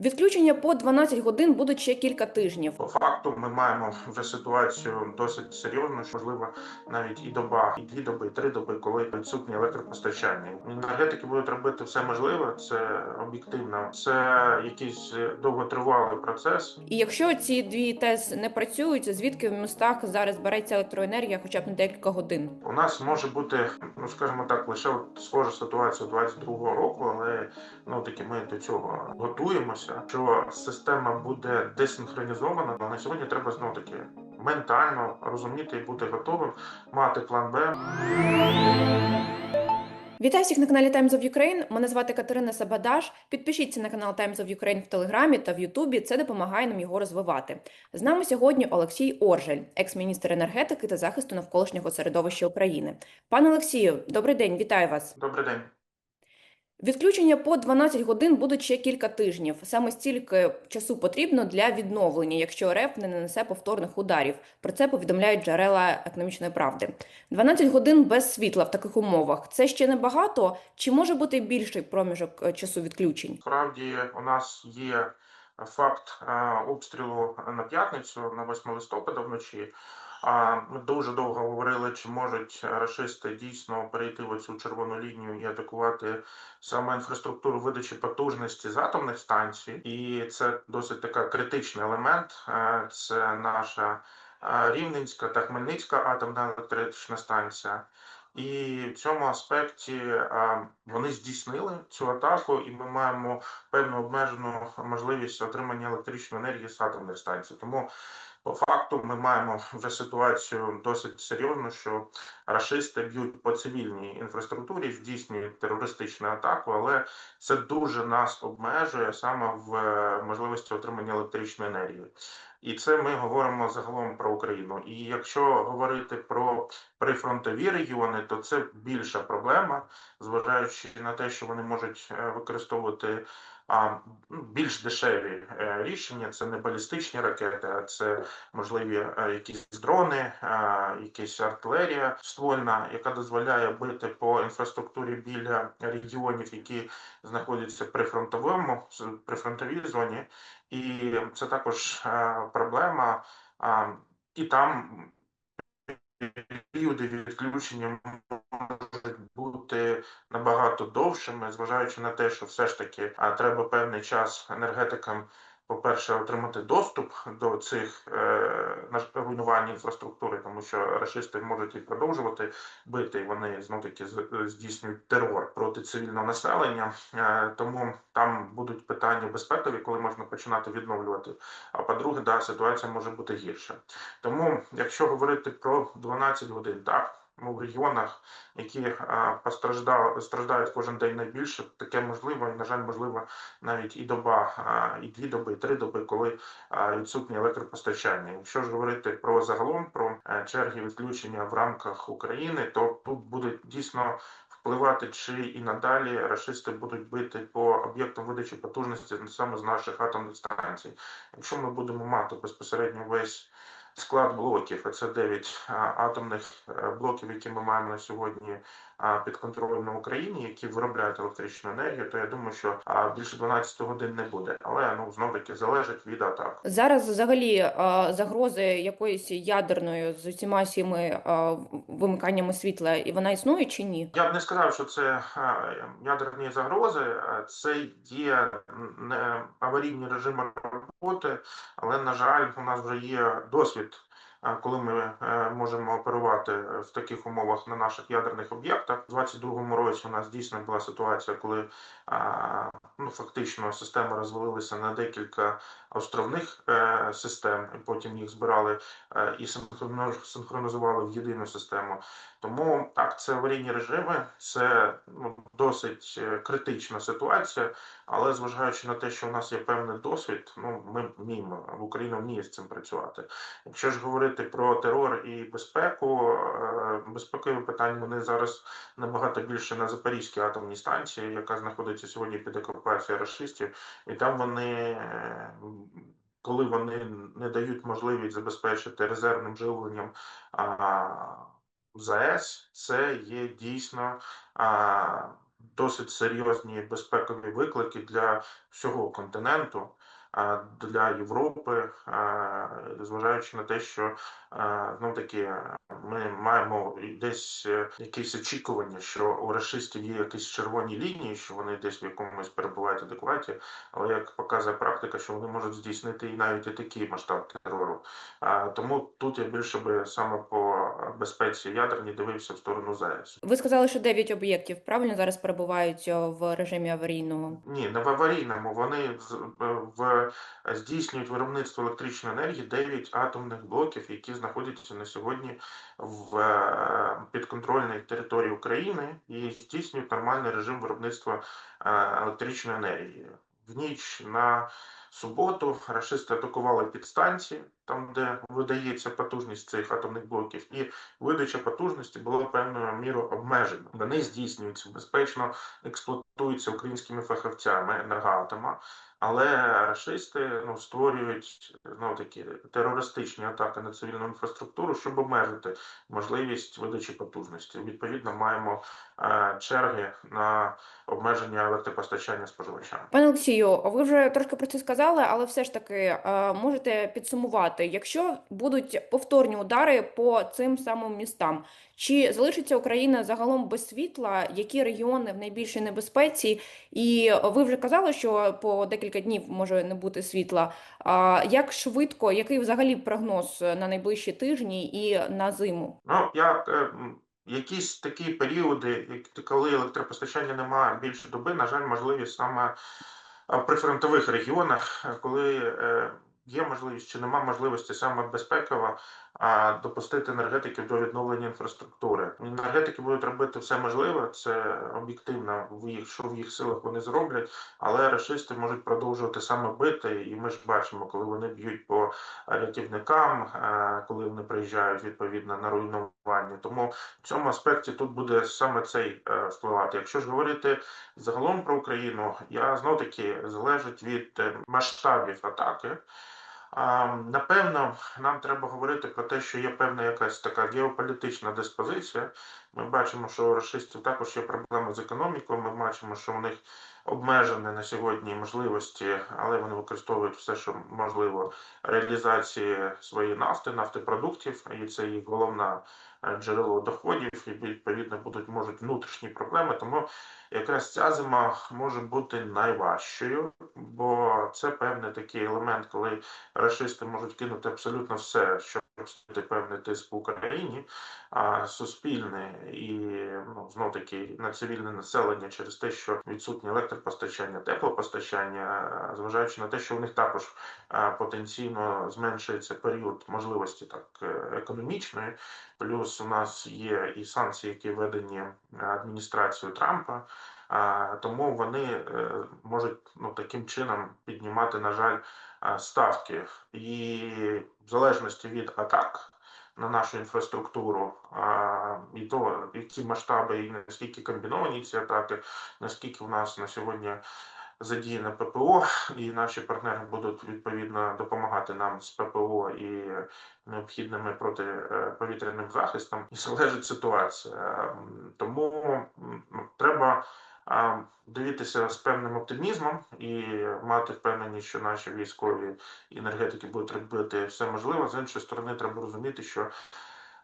Відключення по 12 годин будуть ще кілька тижнів. По факту ми маємо вже ситуацію досить серйозну, що можливо навіть і доба, і дві доби, і три доби, коли відсутнє електропостачання. Енергетики будуть робити все можливе, це об'єктивно. Це якийсь довготривалий процес. І якщо ці дві ТЕС не працюють, звідки в містах зараз береться електроенергія, хоча б на декілька годин? У нас може бути, ну скажімо так, лише схожа ситуація 22-го року, але ну таки ми до цього готуємося. Що система буде десинхронізована, але на сьогодні треба знову таки ментально розуміти і бути готовим мати план Б. Вітаю всіх на каналі Times of Ukraine. Мене звати Катерина Сабадаш. Підпишіться на канал Times of Ukraine в Телеграмі та в Ютубі. Це допомагає нам його розвивати. З нами сьогодні Олексій Оржель, екс-міністр енергетики та захисту навколишнього середовища України. Пане Олексію, добрий день, вітаю вас. Добрий день. Відключення по 12 годин будуть ще кілька тижнів. Саме стільки часу потрібно для відновлення, якщо РФ не нанесе повторних ударів. Про це повідомляють джерела економічної правди. 12 годин без світла в таких умовах це ще не багато. Чи може бути більший проміжок е, часу відключень? Справді у нас є факт е, обстрілу на п'ятницю на 8 листопада вночі. Ми дуже довго говорили, чи можуть рашисти дійсно перейти в цю червону лінію і атакувати саме інфраструктуру видачі потужності з атомних станцій, і це досить така критичний елемент. Е, Це наша е, Рівненська та Хмельницька атомна електрична станція. І в цьому аспекті вони здійснили цю атаку, і ми маємо певну обмежену можливість отримання електричної енергії з атомних станцій. Тому по факту ми маємо вже ситуацію досить серйозну, що рашисти б'ють по цивільній інфраструктурі, здійснюють терористичну атаку, але це дуже нас обмежує саме в е, можливості отримання електричної енергії. І це ми говоримо загалом про Україну. І якщо говорити про прифронтові регіони, то це більша проблема, зважаючи на те, що вони можуть е, використовувати більш дешеві е, рішення. Це не балістичні ракети, а це можливі е, якісь дрони, е, якісь артилерія ствольна, яка дозволяє бити по інфраструктурі біля регіонів, які знаходяться при фронтовому прифронтовій зоні. І це також проблема. І там періоди відключення можуть бути набагато довшими, зважаючи на те, що все ж таки треба певний час енергетикам. По-перше, отримати доступ до цих е, руйнувань інфраструктури, тому що рашисти можуть і продовжувати бити, і вони знов таки здійснюють терор проти цивільного населення. Е, тому там будуть питання безпекові, коли можна починати відновлювати. А по-друге, да, ситуація може бути гірша. Тому, якщо говорити про 12 годин, так. Ну, в регіонах, які постраждали, страждають кожен день найбільше, таке можливо, і, на жаль, можливо, навіть і доба, і дві доби, і три доби, коли відсутнє електропостачання. Якщо ж говорити про загалом про е, черги відключення в рамках України, то тут буде дійсно впливати, чи і надалі рашисти будуть бити по об'єктам видачі потужності саме з наших атомних станцій. Якщо ми будемо мати безпосередньо весь склад блоків, це 9 атомних е, блоків, які ми маємо на сьогодні а, під контролем на Україні, які виробляють електричну енергію, то я думаю, що більше 12 годин не буде. Але ну знов таки залежить від атак. Зараз взагалі загрози якоїсь ядерної з усіма е, вимиканнями світла, і вона існує чи ні? Я б не сказав, що це ядерні загрози, це є не аварійні режими роботи, але на жаль, у нас вже є досвід. Коли ми е, можемо оперувати в таких умовах на наших ядерних об'єктах, у 22-му році у нас дійсно була ситуація, коли ну фактично системи розвалилися на декілька островних е, систем, і потім їх збирали е, і синхронізували в єдину систему. Тому так, це аварійні режими, це ну, досить е, критична ситуація, але зважаючи на те, що в нас є певний досвід, ну ми вміємо в Україна вміє з цим працювати. Якщо ж говорити про терор і безпеку, е, безпекові питання вони зараз набагато більше на Запорізькій атомній станції, яка знаходиться сьогодні під окупацією рашистів, і там вони. е, Коли вони не дають можливість забезпечити резервним живленням а, ЗАЕС, це є дійсно а, досить серйозні безпекові виклики для всього континенту, для Європи, зважаючи на те, що знов таки ми маємо десь е, якісь очікування, що у расистів є якісь червоні лінії, що вони десь в якомусь перебувають адекваті, але як показує практика, що вони можуть здійснити і навіть і такий масштаб терору. Тому тут я більше би саме по безпеці ядерній дивився в сторону ЗАЕС. Ви сказали, що 9 об'єктів правильно зараз перебувають е, в режимі аварійного. Ні, не в аварійному. Вони е, в здійснюють виробництво електричної енергії 9 атомних блоків, які знаходяться на сьогодні в е, підконтрольній території України і здійснюють нормальний режим виробництва е, електричної енергії. В ніч на суботу рашисти атакували підстанції, там де видається потужність цих атомних блоків, і видача потужності була певною мірою обмежена. Вони здійснюються безпечно, експлуатуються українськими фахівцями енергоатома, але рашисти ну, створюють ну, такі терористичні атаки на цивільну інфраструктуру, щоб обмежити можливість видачі потужності. Відповідно, маємо е, черги на обмеження електропостачання споживачам. Пане Олексію, ви вже трошки про це сказали, але все ж таки е, можете підсумувати, якщо будуть повторні удари по цим самим містам, чи залишиться Україна загалом без світла? Які регіони в найбільшій небезпеці? І ви вже казали, що по декілька днів може не бути світла. А як швидко, який взагалі прогноз на найближчі тижні і на зиму? Ну, як е, якісь такі періоди, коли електропостачання немає більше доби, на жаль, можливі саме в прифронтових регіонах, е, коли е, є можливість чи нема можливості саме безпеково а, допустити енергетиків до відновлення інфраструктури. Енергетики будуть робити все можливе, це об'єктивно в їх, що в їх силах вони зроблять, але рашисти можуть продовжувати саме бити, і ми ж бачимо, коли вони б'ють по рятівникам, е, коли вони приїжджають відповідно на руйнування. Тому в цьому аспекті тут буде саме цей е, впливати. Якщо ж говорити загалом про Україну, я знов таки залежить від е, масштабів атаки. Напевно, нам треба говорити про те, що є певна якась така геополітична диспозиція. Ми бачимо, що у рашистів також є проблеми з економікою. Ми бачимо, що у них обмежені на сьогодні можливості, але вони використовують все, що можливо, реалізації своєї нафти, нафтопродуктів, і це їх головне е, джерело доходів, і відповідно будуть можуть внутрішні проблеми. Тому якраз ця зима може бути найважчою, бо це певний такий елемент, коли рашисти можуть кинути абсолютно все, щоб створити певний тиск в Україні, а суспільне і ну знов таки на цивільне населення через те, що відсутнє електропостачання, теплопостачання, зважаючи на те, що у них також потенційно зменшується період можливості так е, економічної. Плюс у нас є і санкції, які введені адміністрацією Трампа. Тому вони е, можуть ну таким чином піднімати, на жаль, ставки, і в залежності від атак на нашу інфраструктуру, і то які масштаби, і наскільки комбіновані ці атаки, наскільки у нас на сьогодні задіяне ППО, і наші партнери будуть відповідно допомагати нам з ППО і необхідними протиповітряним захистом, і залежить ситуація. Тому ну, треба дивитися з певним оптимізмом і мати впевненість, що наші військові енергетики будуть робити все можливе. З іншої сторони, треба розуміти, що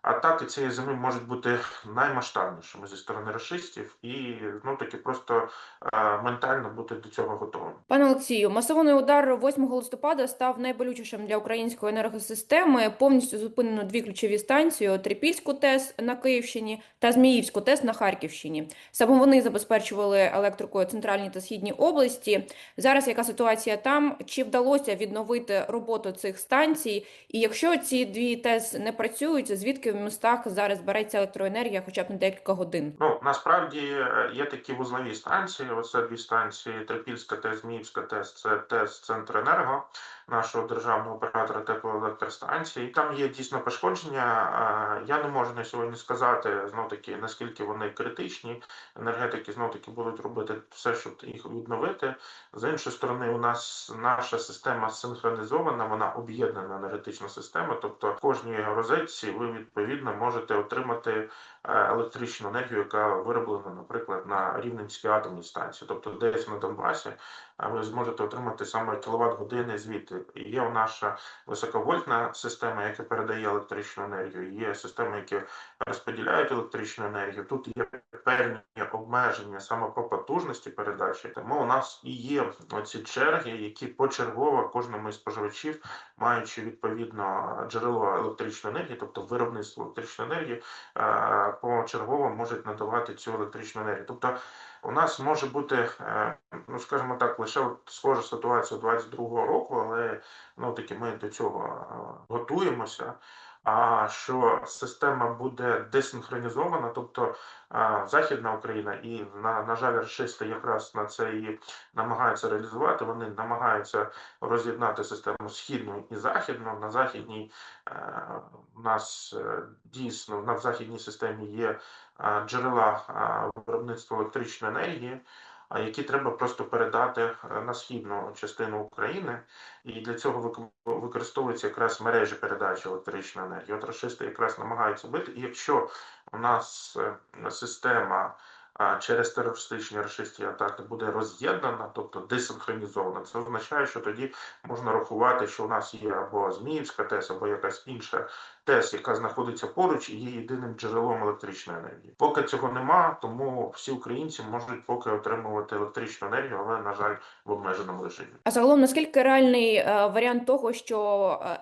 атаки цієї зими можуть бути наймасштабнішими зі сторони расистів, і ну таки просто е, ментально бути до цього готовим. Пане Олексію, масований удар 8 листопада став найболючішим для української енергосистеми. Повністю зупинено дві ключові станції: Трипільську ТЕС на Київщині та Зміївську ТЕС на Харківщині. Саме вони забезпечували електрикою центральні та східні області. Зараз яка ситуація там? Чи вдалося відновити роботу цих станцій? І якщо ці дві ТЕС не працюють, звідки в містах зараз береться електроенергія, хоча б на декілька годин? Ну насправді е, є такі вузлові станції. Оце дві станції: Трипільська ТЕС, Зміївська ТЕС, це ТЕС Центренерго, нашого державного оператора теплоелектростанцій. Там є дійсно пошкодження. Я не можу на сьогодні сказати знов таки наскільки вони критичні. Енергетики знов таки будуть робити все, щоб їх відновити. З іншої сторони, у нас наша система синхронізована, вона об'єднана енергетична система. Тобто в кожній розетці ви відповідно відповідно можете отримати е, електричну енергію, яка вироблена, наприклад, на Рівненській атомній станції, тобто десь на Донбасі, ви зможете отримати саме кіловат години звідти. Є наша високовольтна система, яка передає електричну енергію. Є системи, які розподіляють електричну енергію. Тут є певні обмеження саме по потужності передачі. Тому у нас і є оці черги, які почергово кожному із споживачів, маючи відповідно джерело електричної енергії, тобто виробництво електричної енергії, е, почергово можуть надавати цю електричну енергію. Тобто у нас може бути, е, ну скажімо так, лише схожа ситуація 22-го року, але ну таки ми до цього е, готуємося. А що система буде десинхронізована, тобто е, Західна Україна і на, на жаль, рашисти якраз на це і намагаються реалізувати. Вони намагаються роз'єднати систему східну і західну. На західній е, у нас е, дійсно на західній системі є е, джерела е, виробництва електричної енергії, які треба просто передати е, на східну частину України, і для цього вик- використовуються якраз мережі передачі електричної енергії. От рашисти якраз намагаються бити. І якщо у нас е, система через терористичні рашистські атаки буде роз'єднана, тобто десинхронізована, це означає, що тоді можна рахувати, що у нас є або Зміївська ТЕС, або якась інша ТЕС, яка знаходиться поруч і є єдиним джерелом електричної енергії. Поки цього нема, тому всі українці можуть поки отримувати електричну енергію, але на жаль, в обмеженому режимі. А загалом, наскільки реальний е, варіант того, що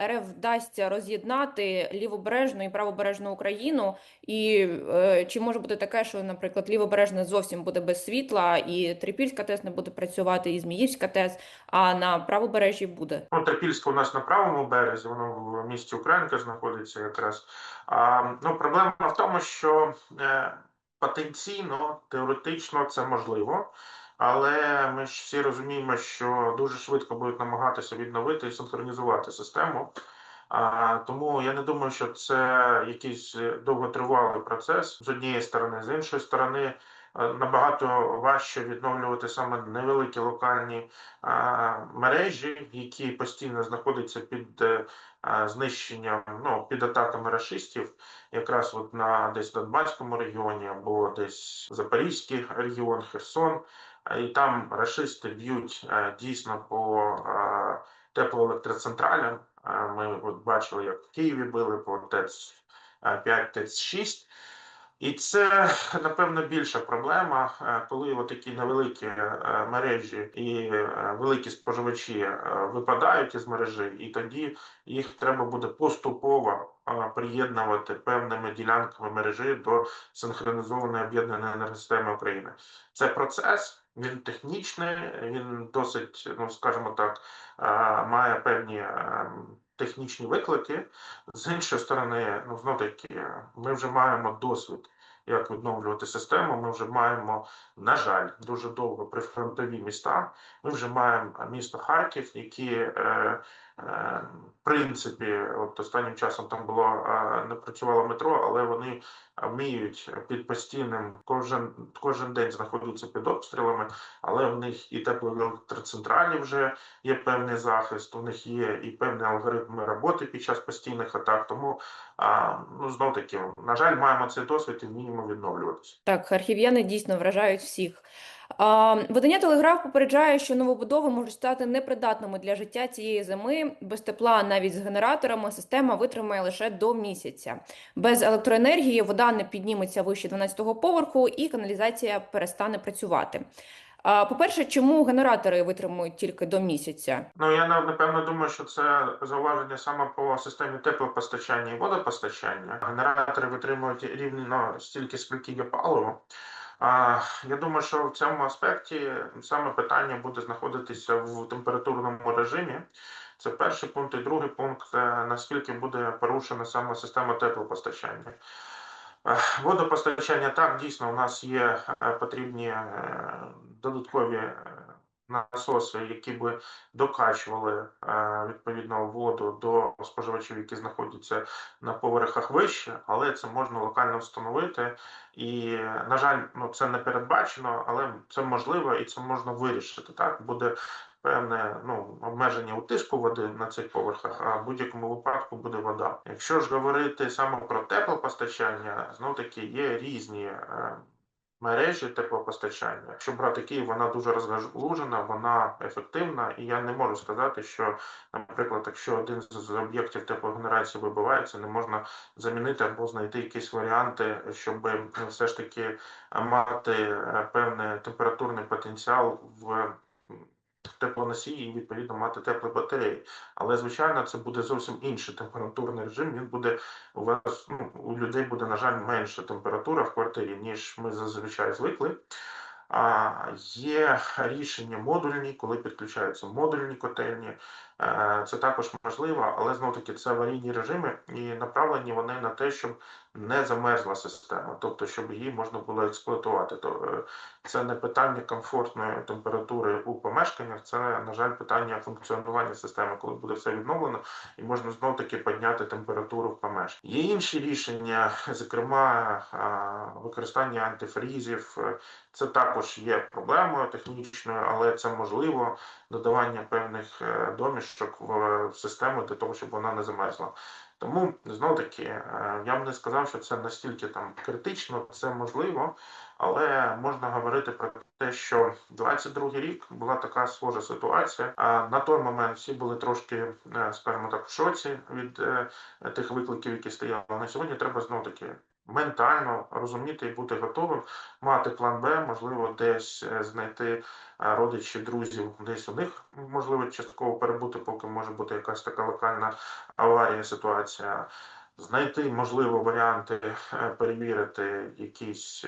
е, РФ вдасться роз'єднати лівобережну і правобережну Україну, і е, чи може бути таке, що, наприклад, лівобережна зовсім буде без світла, і Трипільська ТЕС не буде працювати, і Зміївська ТЕС, а на правобережжі буде? Ну, Трипільська у нас на правому березі, воно в місті Українка знаходиться якраз. А, ну, проблема в тому, що е, потенційно, теоретично це можливо, але ми ж всі розуміємо, що дуже швидко будуть намагатися відновити і синхронізувати систему. А, тому я не думаю, що це якийсь е, довготривалий процес з однієї сторони, з іншої сторони. Е, Набагато важче відновлювати саме невеликі локальні мережі, які постійно знаходяться під е, знищенням, ну, під атаками рашистів, якраз от на десь Донбаському регіоні або десь Запорізький регіон, Херсон. І там рашисти б'ють е, дійсно по е, теплоелектроцентралям. Е, Ми от бачили, як в Києві били по ТЕЦ 5, ТЕЦ 6. І це напевно більша проблема, е, коли такі невеликі е, мережі і е, великі споживачі випадають із мережі, і тоді їх треба буде поступово приєднувати певними ділянками мережі до синхронізованої об'єднаної енергосистеми України. Це процес, він технічний, він досить, ну скажімо так, має певні е, технічні виклики. З іншої сторони, ну знов таки, ми вже маємо досвід, як відновлювати систему. Ми вже маємо, на жаль, дуже довго прифронтові міста. Ми вже маємо місто Харків, які е, в принципі, от останнім часом там було е, не працювало метро, але вони вміють під постійним кожен кожен день знаходяться під обстрілами, але в них і теплоелектроцентралі вже є певний захист, у них є і певні алгоритми роботи під час постійних атак. Тому ну знов таки, на жаль, маємо цей досвід і вміємо відновлюватися. Так, харків'яни дійсно вражають всіх. Видання Телеграф попереджає, що новобудови можуть стати непридатними для життя цієї зими. Без тепла, навіть з генераторами, система витримає лише до місяця. Без електроенергії вода не підніметься вище 12-го поверху і каналізація перестане працювати. По-перше, чому генератори витримують тільки до місяця? Ну я напевно думаю, що це зауваження саме по системі теплопостачання і водопостачання. Генератори витримують рівно стільки, скільки є паливо. Я думаю, що в цьому аспекті саме питання буде знаходитися в температурному режимі. Це перший пункт, і другий пункт, наскільки буде порушена саме система теплопостачання. Е, Водопостачання так дійсно у нас є е, потрібні е, додаткові насоси, які би докачували е, відповідно воду до споживачів, які знаходяться на поверхах вище, але це можна локально встановити. І, на жаль, ну це не передбачено, але це можливо і це можна вирішити. Так буде певне ну, обмеження у тиску води на цих поверхах, а в будь-якому випадку буде вода. Якщо ж говорити саме про теплопостачання, знов таки є різні. е, Мережі теплопостачання. Якщо брати Київ, вона дуже розгалужена, вона ефективна, і я не можу сказати, що, наприклад, якщо один з- об'єктів теплогенерації вибивається, не можна замінити або знайти якісь варіанти, щоб е, все ж таки мати е, певний температурний потенціал в теплоносії і відповідно мати теплі батареї. Але звичайно, це буде зовсім інший температурний режим. Він буде у вас ну, у людей буде, на жаль, менша температура в квартирі, ніж ми зазвичай звикли. А, є рішення модульні, коли підключаються модульні котельні. Е, Це також можливо, але знов таки це аварійні режими і направлені вони на те, щоб не замерзла система, тобто щоб її можна було експлуатувати. То е, це не питання комфортної температури у помешканнях, це на жаль питання функціонування системи, коли буде все відновлено, і можна знов таки підняти температуру в помешканні. Є інші рішення, зокрема використання антифрізів. Е, Це також є проблемою технічною, але це можливо додавання певних е, домішок в, в систему для того, щоб вона не замерзла. Тому знов таки е, я б не сказав, що це настільки там критично, це можливо, але можна говорити про те, що 22 рік була така схожа ситуація. А на той момент всі були трошки, е, скажімо так, в шоці від е, тих викликів, які стояли. На сьогодні треба знов таки ментально розуміти і бути готовим, мати план Б, можливо, десь е, знайти е, родичів, друзів, десь у них можливо частково перебути, поки може бути якась така локальна аварія, ситуація. Знайти можливо варіанти е, перевірити якісь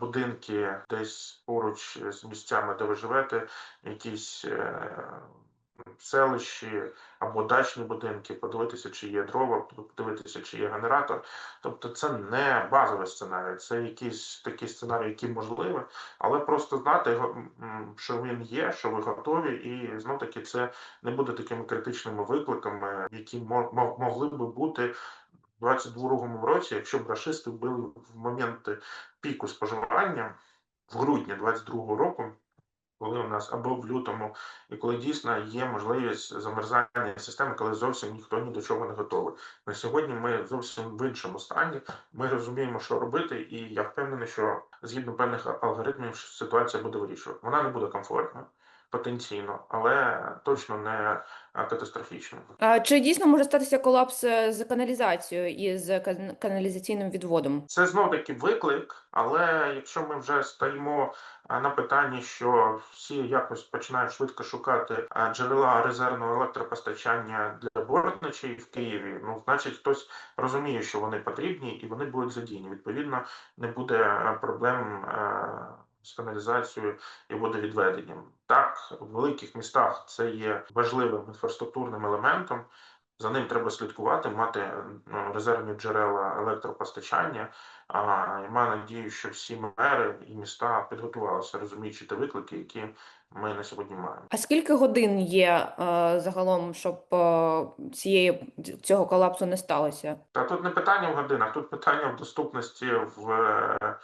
будинки десь поруч з місцями, де ви живете, якісь селищі або дачні будинки, подивитися, чи є дрова, подивитися, чи є генератор. Тобто це не базовий сценарій, це якийсь такий сценарій, який можливий, але просто знати, що він є, що ви готові, і знов таки це не буде такими критичними викликами, які мо- мо- могли би бути. У 22-му році, якщо б рашисти вбили в моменти піку споживання в грудні 22-го року, коли у нас або в лютому, і коли дійсно є можливість замерзання системи, коли зовсім ніхто ні до чого не готовий. На сьогодні ми зовсім в іншому стані. Ми розуміємо, що робити, і я впевнений, що згідно певних алгоритмів ситуація буде вирішувати. Вона не буде комфортною потенційно, але точно не а, катастрофічною. А чи дійсно може статися колапс е, з каналізацією і з каналізаційним відводом? Це знов таки виклик, але якщо ми вже стоїмо на питанні, що всі якось починають швидко шукати джерела резервного електропостачання для бортничей в Києві, ну значить хтось розуміє, що вони потрібні і вони будуть задіяні. Відповідно, не буде е, проблем е, з каналізацією і водовідведенням. Так, в великих містах це є важливим інфраструктурним елементом. За ним треба слідкувати, мати ну, резервні джерела електропостачання. А я маю надію, що всі мери і міста підготувалися, розуміючи ті виклики, які ми на сьогодні маємо. А скільки годин є е, загалом, щоб е, цієї цього колапсу не сталося? Та тут не питання в годинах, тут питання в доступності в е,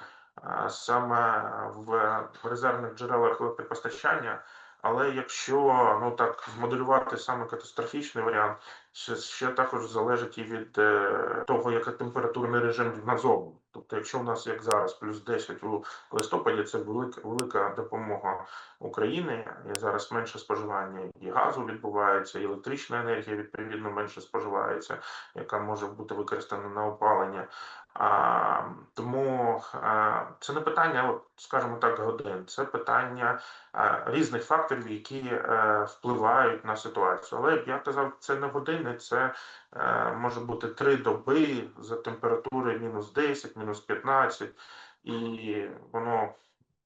саме в резервних джерелах електропостачання. Але якщо ну так змоделювати саме катастрофічний варіант, ще, також залежить і від е, того, який температурний режим назовні. Тобто, якщо у нас як зараз плюс 10 у листопаді, це велика велика допомога України. І зараз менше споживання і газу відбувається, і електрична енергія відповідно менше споживається, яка може бути використана на опалення. А, тому а, це не питання, скажімо так, годин, це питання а, різних факторів, які е, впливають на ситуацію. Але я казав, це не години, це е, може бути три доби за температури мінус 10, мінус 15, і воно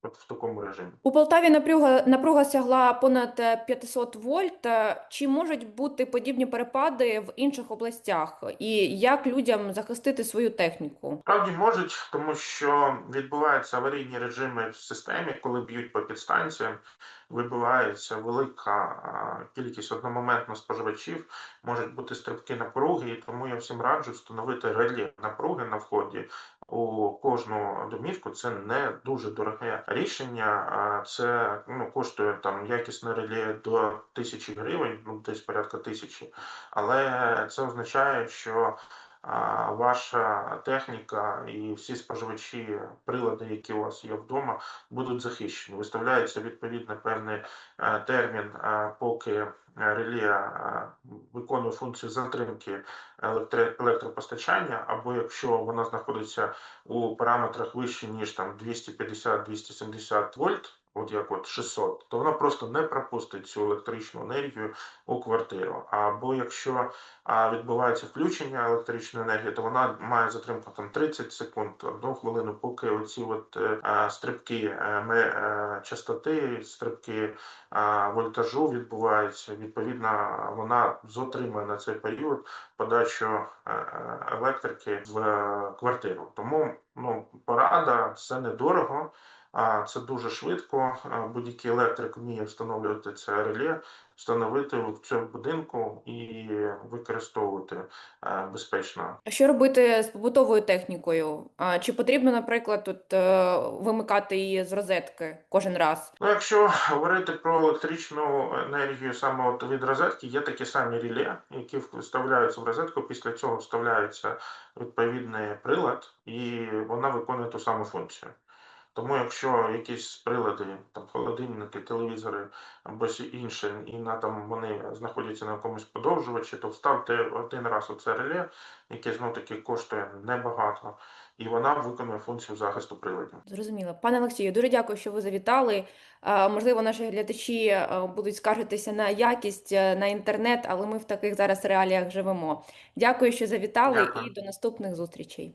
от в такому режимі. У Полтаві напруга, напруга сягла понад е, 500 вольт. Е, Чи можуть бути подібні перепади в інших областях? І як людям захистити свою техніку? Справді можуть, тому що відбуваються аварійні режими в системі, коли б'ють по підстанціям. вибивається велика кількість одномоментно споживачів, можуть бути стрибки напруги, і тому я всім раджу встановити реле напруги на вході у кожну домівку. Це не дуже дороге рішення. Це ну, коштує там якісне реле до тисячі гривень, ну десь порядка тисячі. Але це означає, що ваша техніка і всі споживачі, прилади, які у вас є вдома, будуть захищені. Виставляється відповідно певний е, термін, е, поки реле е, виконує функцію затримки електропостачання, або якщо вона знаходиться у параметрах вище ніж там 250-270 вольт. От як от 600, то вона просто не пропустить цю електричну енергію у квартиру. Або якщо відбувається включення електричної енергії, то вона має затримку там 30 секунд, одну хвилину, поки оці от е, стрибки е, е, частоти, стрибки вольтажу відбуваються. Відповідно, вона зотримує на цей період подачу електрики в квартиру. Тому ну порада це недорого. Це дуже швидко. Будь-який електрик вміє встановлювати це реле, встановити в цьому будинку і використовувати е, безпечно. А що робити з побутовою технікою? Чи потрібно, наприклад, тут е, вимикати її з розетки кожен раз? Ну, якщо говорити про електричну енергію саме от від розетки, є такі самі реле, які вставляються в розетку. Після цього вставляється відповідний прилад, і вона виконує ту саму функцію. Тому, якщо якісь прилади, там холодильники, телевізори або інші, і на там вони знаходяться на якомусь подовжувачі, то вставте один раз оце реле, яке знов таки коштує небагато, і вона виконує функцію захисту приладів. Зрозуміло. Пане Олексію, дуже дякую, що ви завітали. Можливо, наші глядачі будуть скаржитися на якість, е, на інтернет, але ми в таких зараз реаліях живемо. Дякую, що завітали, Дякую. і до наступних зустрічей.